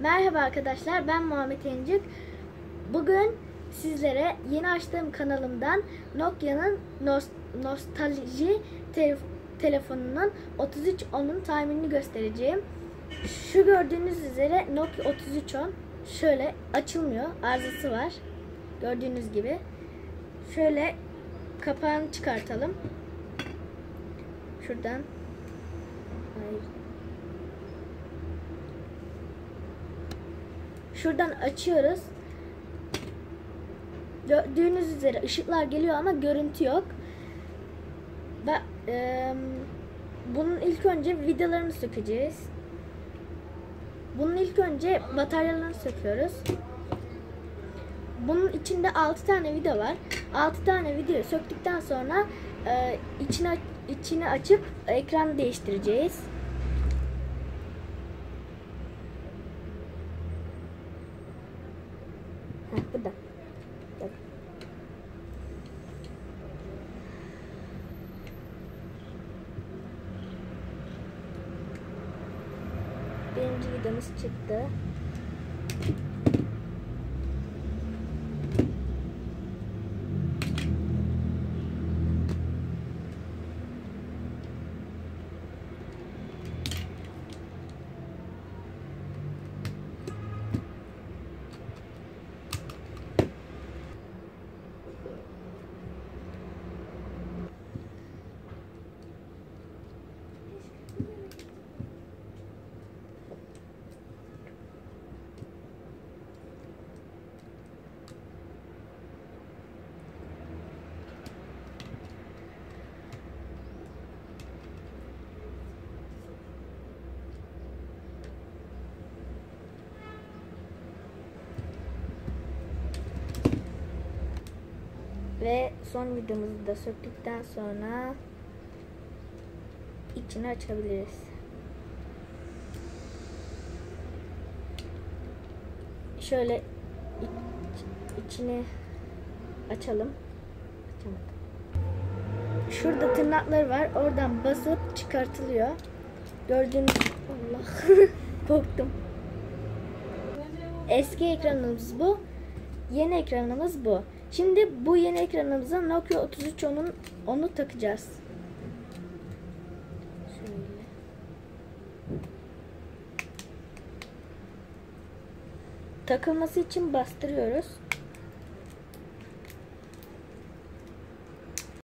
Merhaba arkadaşlar ben Muhammed Encik. Bugün sizlere yeni açtığım kanalımdan Nokia'nın nos- nostalji te- telefonunun 3310'un tahminini göstereceğim. Şu gördüğünüz üzere Nokia 3310 şöyle açılmıyor. Arızası var. Gördüğünüz gibi. Şöyle kapağını çıkartalım. Şuradan. Şuradan açıyoruz. Gördüğünüz üzere ışıklar geliyor ama görüntü yok. Ve e, bunun ilk önce vidalarını sökeceğiz. Bunun ilk önce bataryalarını söküyoruz. Bunun içinde 6 tane vida var. 6 tane vidayı söktükten sonra e, içine içini açıp ekranı değiştireceğiz. Heh, burada. Bak. Birinci vidamız çıktı. Ve son vidamızı da söktükten sonra içini açabiliriz. Şöyle iç- içini açalım. Şurada tırnakları var. Oradan basıp çıkartılıyor. Gördüğünüz Allah korktum. Eski ekranımız bu. Yeni ekranımız bu. Şimdi bu yeni ekranımıza Nokia 3310'un onu takacağız. Şöyle. Takılması için bastırıyoruz.